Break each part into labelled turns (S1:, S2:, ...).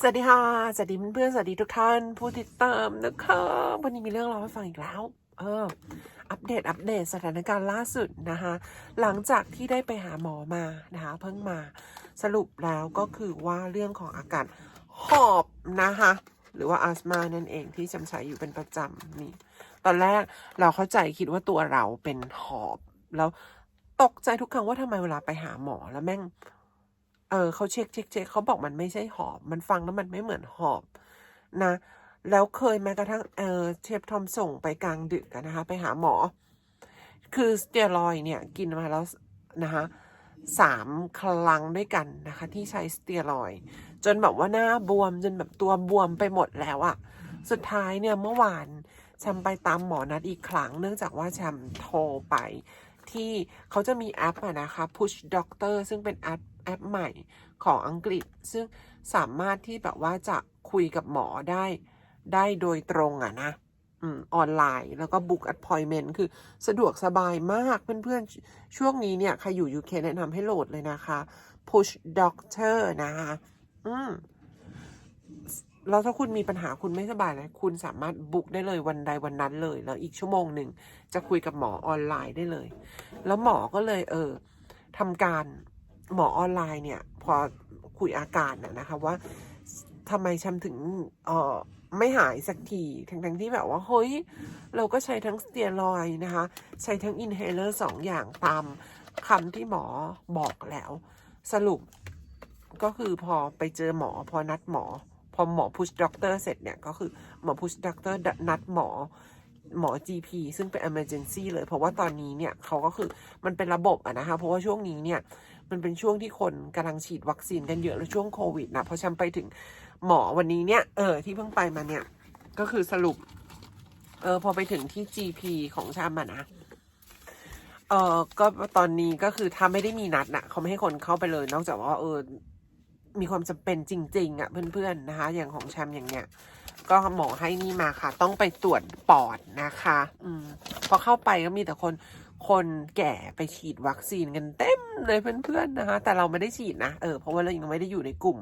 S1: สวัสดีค่ะ สวัสดีเพื่อนๆ สวัสดีทุกท่าน ผู้ติดตามนะคะ วันนี้มีเรื่องเราให้ฟังอีกแล้ว เออ อัปเดต อัปเดตสถานการณ์ล่าสุดนะคะ หลังจากที่ได้ไปหาหมอมานะคะ เพิ่งมา สรุปแล้วก็คือว่าเรื่องของอาการหอบนะคะ หรือว่าอัสมานั่นเองที่จำใช้อยู่เป็นประจำนี่ ตอนแรกเราเข้าใจคิดว่าตัวเราเป็นหอบ แล้วตกใจทุกครั้งว่าทำไมเวลาไปหาหมอแล้วแม่ง เออเขาเช็คเช็คเช็คเขาบอกมันไม่ใช่หอบ มันฟังแล้วมันไม่เหมือนหอบนะ แล้วเคยแม้กระทั่งเออเชฟทอมส่งไปกลางดึกอะนะคะ ไปหาหมอ คือสเตียรอยเนี่ยกินมาแล้วนะคะสามครั้งด้วยกันนะคะ ที่ใช้สเตียรอยจนแบบว่าหน้าบวมจนแบบตัวบวมไปหมดแล้วอะสุดท้ายเนี่ยเมื่อวานแชมไปตามหมอนัดอีกครั้ง เนื่องจากว่าแชมโทรไปที่เขาจะมีแอปอะนะคะ Push Doctor ซึ่งเป็นแอป แอปใหม่ของอังกฤษ ซึ่งสามารถที่แบบว่าจะคุยกับหมอได้ได้โดยตรงอะนะออนไลน์แล้วก็ book appointment คือสะดวกสบายมากเพื่อนๆ ช่วงนี้เนี่ย ใครอยู่ UK แนะนำให้โหลดเลยนะคะ Push Doctor นะคะอืมแล้วถ้าคุณมีปัญหาคุณไม่สบายนะคุณสามารถบุ๊กได้เลยวันใดวันนั้นเลย แล้วอีกชั่วโมงหนึ่งจะคุยกับหมอออนไลน์ได้เลย แล้วหมอก็เลย เออทำการ หมอออนไลน์เนี่ย พอคุยอาการน่ะนะคะว่าทำไมฉันถึงเอ่อไม่หายสักทีทั้งทั้งๆที่แบบว่า เฮ้ย เราก็ใช้ทั้งสเตียรอยนะคะ ใช้ทั้งอินเฮเลอร์สองอย่างตามคำที่หมอบอกแล้ว สรุปก็คือพอไปเจอหมอ พอนัดหมอ พอหมอพุชด็อกเตอร์เสร็จเนี่ย ก็คือหมอพุชด็อกเตอร์นัดหมอหมอ GP ซึ่งเป็น emergency เลย เพราะว่าตอนนี้เนี่ยเขาก็คือมันเป็นระบบอะนะคะ เพราะว่าช่วงนี้เนี่ย มันเป็นช่วงที่คนกำลังฉีดวัคซีนกันเยอะแล้วช่วงโควิดนะพอฉันไปถึงหมอวันนี้เนี่ยเออที่เพิ่งไปมาเนี่ย ก็คือสรุป เออพอไปถึงที่ GP ของชามอะนะเออก็ตอนนี้ก็คือถ้าไม่ได้มีนัดนะเขาไม่ให้คนเข้าไปเลย นอกจากว่าเออ มีความจำเป็นจริง ๆอะเพื่อนๆนะคะ อย่างของแชมป์อย่างเนี้ยก็หมอให้นี่มาค่ะ ต้องไปตรวจปอดนะคะ อืมพอเข้าไปก็มีแต่คน คนแก่ไปฉีดวัคซีนกันเต็มเลยเพื่อนๆนะคะ แต่เราไม่ได้ฉีดนะ เออ เพราะว่าเรายังไม่ได้อยู่ในกลุ่ม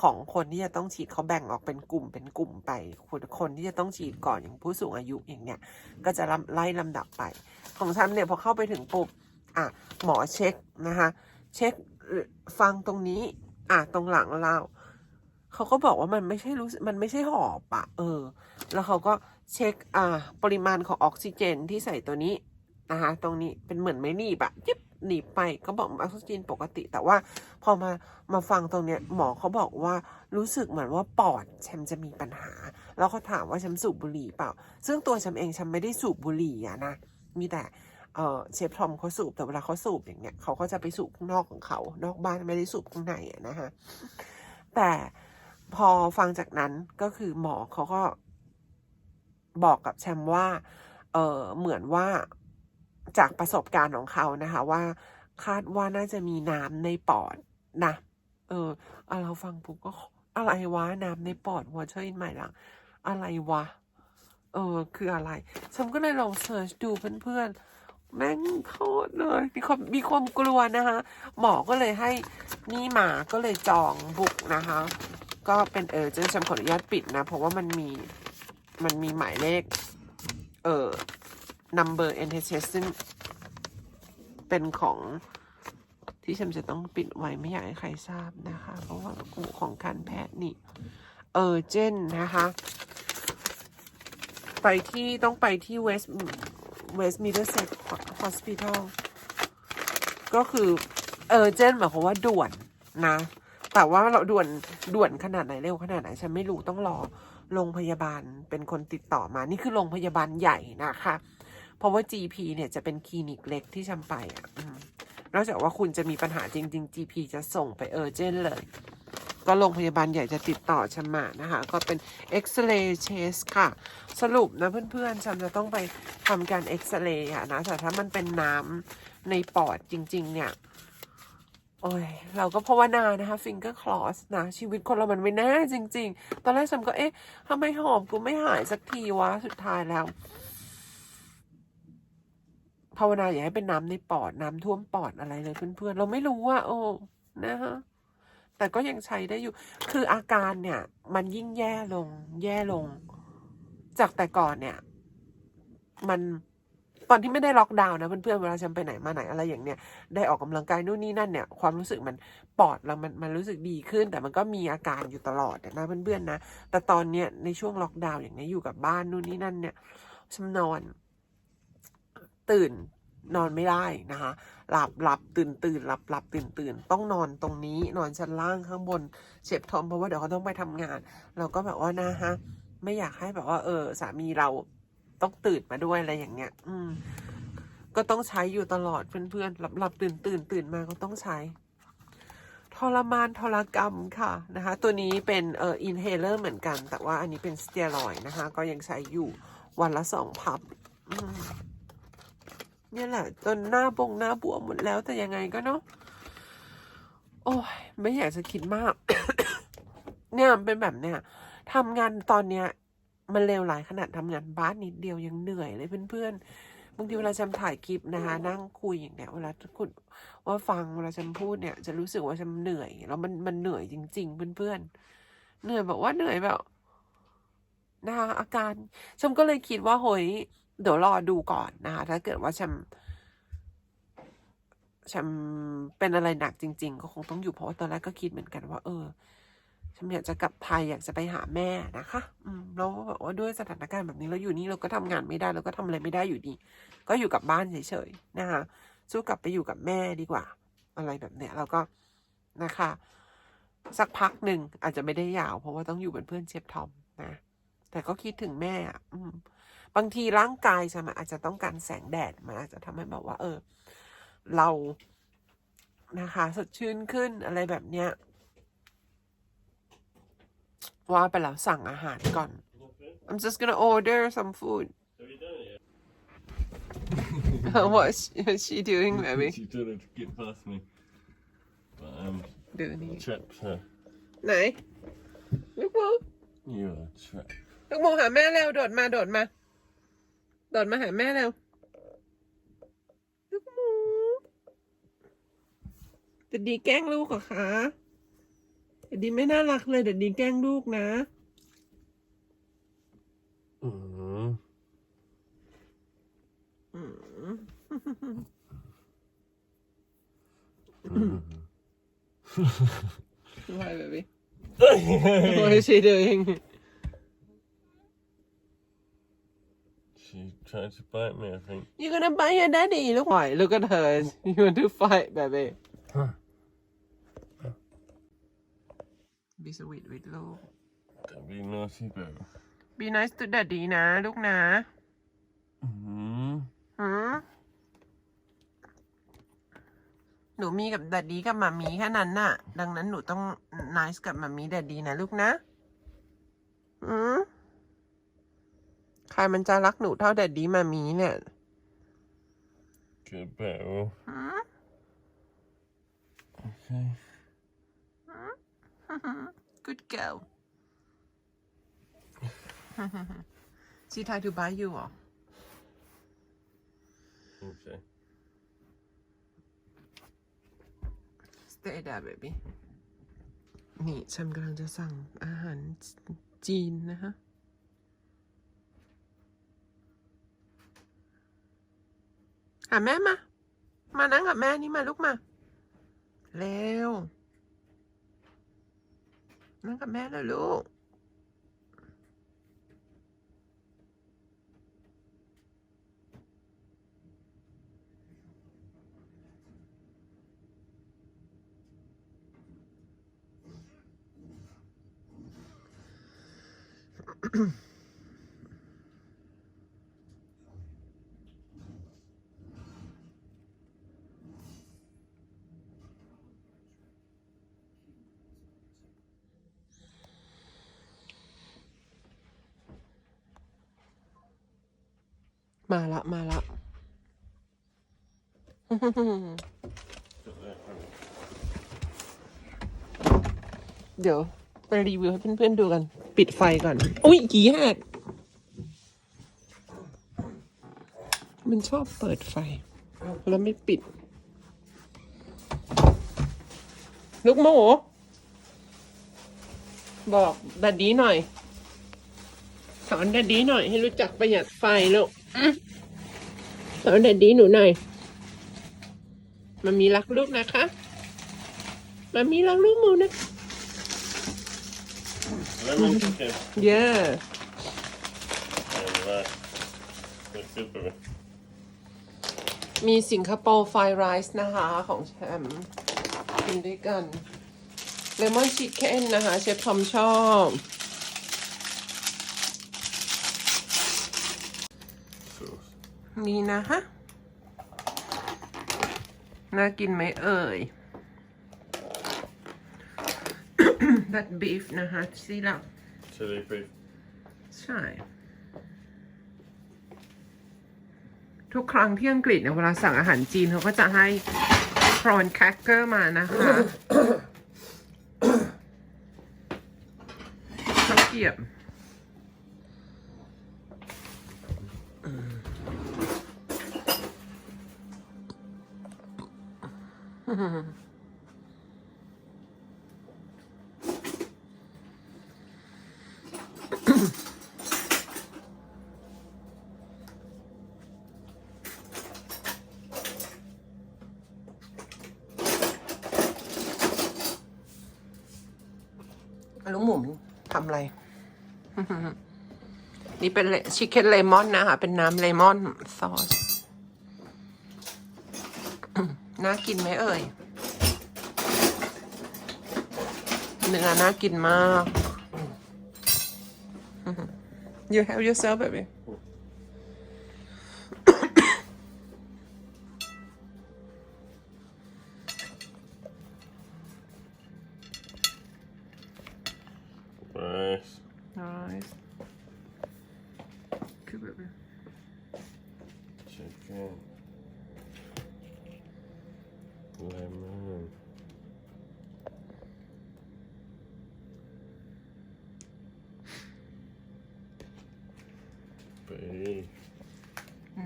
S1: ของคนที่จะต้องฉีดเขาแบ่งออกเป็นกลุ่มเป็นกลุ่มไป คนคนที่จะต้องฉีดก่อนอย่างผู้สูงอายุอย่างเนี้ย ก็จะไล่ลำดับไป ของฉันเนี่ยพอเข้าไปถึงปุ๊บ อะ หมอเช็คนะคะ เช็คฟังตรงนี้ อะ ตรงหลังเราเขาก็บอกว่ามันไม่ใช่รู้สึกมันไม่ใช่หอบอะเออ แล้วเขาก็เช็คอ่าปริมาณของออกซิเจนที่ใส่ตัวนี้ นะคะตรงนี้เป็นเหมือนไม่หนีบอะยิบหนีบไปก็บอกออกซิเจนปกติ แต่ว่าพอมามาฟังตรงเนี้ยหมอเขาบอกว่ารู้สึกเหมือนว่าปอดแชมจะมีปัญหา แล้วเขาถามว่าแชมสูบบุหรี่เปล่า ซึ่งตัวแชมเองแชมไม่ได้สูบบุหรี่อะนะมีแต่เออเชฟทอมเขาสูบแต่เวลาเขาสูบอย่างเงี้ยเขาก็จะไปสูบข้างนอกของเขา นอกบ้านไม่ได้สูบข้างในอะนะฮะแต่พอฟังจากนั้นก็คือหมอเขาก็บอกกับแชมว่าเออเหมือนว่า จากประสบการณ์ของเขานะคะ ว่าคาดว่าน่าจะมีน้ำในปอดนะ เออเราฟังปุ๊บก็อะไรวะน้ำในปอดวอเชอร์อินใหม่ละอะไรวะ เออ คืออะไร ฉันก็เลยลองเสิร์ชดูเพื่อนๆ แม่งโคตรเลยมีความมีความกลัวนะคะ หมอก็เลยให้นี่มาก็เลยจองบุกนะคะ ก็เป็นเออจนฉันขออนุญาตปิดนะ เพราะว่ามันมีมันมีหมายเลข เออ number NHS ซึ่งเป็นของที่ฉันจะต้องปิดไว้ไม่อยากให้ใครทราบนะคะ เพราะว่าของการแพทย์นี่เออเจนนะคะ ไปที่ต้องไปที่เวสเวสมิดเดิลเซ็ตฮอสพิทอลก็คือเออเจนหมายความว่าด่วนนะ แต่ว่าเราด่วนด่วนขนาดไหนเร็วขนาดไหนฉันไม่รู้ต้องรอโรงพยาบาลเป็นคนติดต่อมา นี่คือโรงพยาบาลใหญ่นะคะ เพราะว่า GP เนี่ยจะเป็นคลินิกเล็กที่ฉันไปอะนอกจากว่าคุณจะมีปัญหาจริง ๆ GP จะส่งไปเออเจนเลย ก็โรงพยาบาลใหญ่จะติดต่อฉันมานะคะ ก็เป็นเอ็กซเรย์เชสค่ะ สรุปนะเพื่อนๆฉันจะต้องไปทำการเอ็กซเรย์อะนะ แต่ถ้ามันเป็นน้ำในปอดจริง ๆ เนี่ยโอ้ยเราก็ภาวนานะคะฟิงเกอร์คลอสนะชีวิตคนเรามันไม่แน่จริง ๆ ตอนแรกฉันก็เอ๊ะทำไมหอมกูไม่หายสักทีวะ สุดท้ายแล้ว ภาวนาอย่าให้เป็นน้ำในปอดน้ำท่วมปอดอะไรเลยเพื่อนๆเราไม่รู้ว่า โอ้นะคะแต่ก็ยังใช้ได้อยู่ คืออาการเนี่ย มันยิ่งแย่ลง แย่ลง จากแต่ก่อนเนี่ย มันตอนที่ไม่ได้ล็อกดาวน์นะเพื่อนๆเวลาฉันไปไหนมาไหนอะไรอย่างเนี้ยได้ออกกำลังกายนู่นนี่นั่นเนี่ย ความรู้สึกมันปอดเรามันมันรู้สึกดีขึ้น แต่มันก็มีอาการอยู่ตลอดนะเพื่อนๆนะแต่ตอนเนี้ยในช่วงล็อกดาวน์อย่างเนี้ยอยู่กับบ้านนู่นนี่นั่นเนี่ยฉันนอน ตื่นนอนไม่ได้นะคะ หลับหลับตื่นตื่นหลับหลับตื่นตื่นต้องนอนตรงนี้นอนชั้นล่างข้างบนเฉียบทอมเพราะว่าเดี๋ยวเขาต้องไปทำงาน เราก็แบบว่านะฮะไม่อยากให้แบบว่า เออ สามีเราต้องตื่นมาด้วยอะไรอย่างเงี้ย อืม ก็ต้องใช้อยู่ตลอดเพื่อนๆหลับหลับตื่นตื่นตื่นมาก็ต้องใช้ทรมานทรกรรมค่ะนะคะ ตัวนี้เป็นเอ่ออินเฮเลอร์เหมือนกัน แต่ว่าอันนี้เป็นสเตียรอยนะคะ ก็ยังใช้อยู่วันละสองพับ อืม เนี่ยแหละจนหน้าบงหน้าบวมหมดแล้วแต่ยังไงก็เนาะโอ้ยไม่อยากจะคิดมาก เนี่ยเป็นแบบเนี้ยทำงานตอนเนี้ย มันเลวร้ายขนาดทำงานบ้านนิดเดียวยังเหนื่อยเลยเพื่อนๆบางทีเวลาจำถ่ายคลิปนะคะ นั่งคุยอย่างเนี้ยเวลาคุณว่าฟังเวลาจำพูดเนี่ย จะรู้สึกว่าจำเหนื่อย แล้วมันมันเหนื่อยจริง ๆ เพื่อนๆเหนื่อยแบบว่าเหนื่อยแบบนะคะอาการชมก็เลยคิดว่าเฮ้ย เดี๋ยวรอดูก่อนนะคะ ถ้าเกิดว่าชมชมเป็นอะไรหนักจริง ๆ ก็คงต้องอยู่เพราะว่าตอนแรกก็คิดเหมือนกันว่า เออฉันอยากจะกลับไทยอยากจะไปหาแม่นะคะ อืมแล้วแบบว่าด้วยสถานการณ์แบบนี้เราอยู่นี่เราก็ทำงานไม่ได้เราก็ทำอะไรไม่ได้อยู่ดี ก็อยู่กับบ้านเฉยๆนะคะสู้กลับไปอยู่กับแม่ดีกว่า อะไรแบบเนี้ยเราก็นะคะ สักพักหนึ่งอาจจะไม่ได้ยาว เพราะว่าต้องอยู่เป็นเพื่อนเชฟทอมนะ แต่ก็คิดถึงแม่อะ อืม บางทีร่างกายฉันมันอาจจะต้องการแสงแดดมันอาจจะทำให้แบบว่า เออ เรานะคะสดชื่นขึ้นอะไรแบบเนี้ย ว่าไปแล้วสั่งอาหารก่อน I'm just gonna order some food
S2: Have you done it yet?
S1: What's what's she doing baby
S2: She's trying to get past me. But um,
S1: ดูนี่
S2: trips her.
S1: ไหนลูกหมู
S2: You're a trip.
S1: ลูกหมูหาแม่เร็วโดดมาโดดมา โดดมาหาแม่เร็วลูกหมูแต่ดีแกล้งลูกเหรอคะแต่ดีไม่น่ารักเลยแต่ดีแกล้งลูกนะ
S2: Mm.
S1: อืม Why baby What is she doing
S2: she tried to bite me, I think.
S1: You gonna bite your daddy look why look at her you want to fight baby Be sweet with ลูก
S2: Don't be naughty, baby.
S1: Be nice to daddy นะลูกนะ
S2: Mm.
S1: หืมหนูมีกับดัดดีกับมามีแค่นั้นน่ะ ดังนั้นหนูต้อง nice กับมามีดัดดีนะลูกนะหืม ใครมันจะรักหนูเท่าดัดดีมามีเนี่ย
S2: Good better.
S1: หืม
S2: Okay.
S1: Good girl She tried to buy you เหรอ
S2: Okay.
S1: Stay there baby นี่ฉันกำลังจะสั่งอาหารจีนนะฮะ หาแม่มา มานั่งกับแม่นี่มาลูกมา เร็ว นั่งกับแม่เลยลูก มาละมาละเดี๋ยวไปรีวิวให้เพื่อนๆดูกัน ปิดไฟก่อนอุ้ยกีแหกมันชอบเปิดไฟ แล้วไม่ปิด ลูกหมู บอกดัดดี้หน่อย สอนดัดดี้หน่อยให้รู้จักประหยัดไฟลูก อืมสอนดัดดี้หนูหน่อยมันมีรักลูกนะคะ มันมีรักลูกหมูนะ
S2: Lemon chicken.
S1: เย้
S2: And rice. That's good, baby.
S1: มีสิงคโปร์ไฟไรซ์นะคะของแชมป์กินด้วยกันเลมอนชิคเก้นนะคะ เชฟทอมชอบ
S2: Sauce.
S1: มีนะฮะน่ากินไหมเอ่ย that beef นะคะสิล่ะ
S2: Chili beef.
S1: ใช่ ทุกครั้งที่อังกฤษเนี่ยเวลาสั่งอาหารจีนเขาก็จะให้ prawn cracker มานะคะ ข้าวเกรียบ ลุงหมุมทำอะไร นี่เป็นชิคเก้นเลมอนนะคะ เป็นน้ำเลมอนซอส น่ากินไหมเอ่ย เนื้อน่ากินมาก you have yourself baby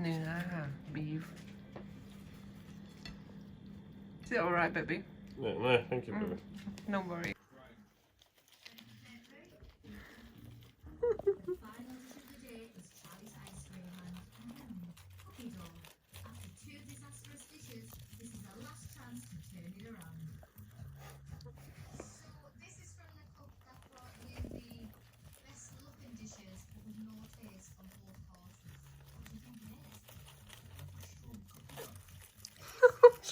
S1: เนื้อค่ะ beef is it alright baby
S2: No, no, thank you, baby.
S1: no worry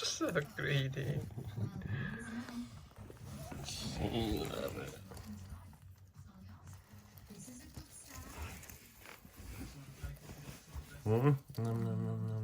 S1: So greedy
S2: You love it.
S3: This is a good start.
S2: Mm-hmm. Nom, nom, nom, nom.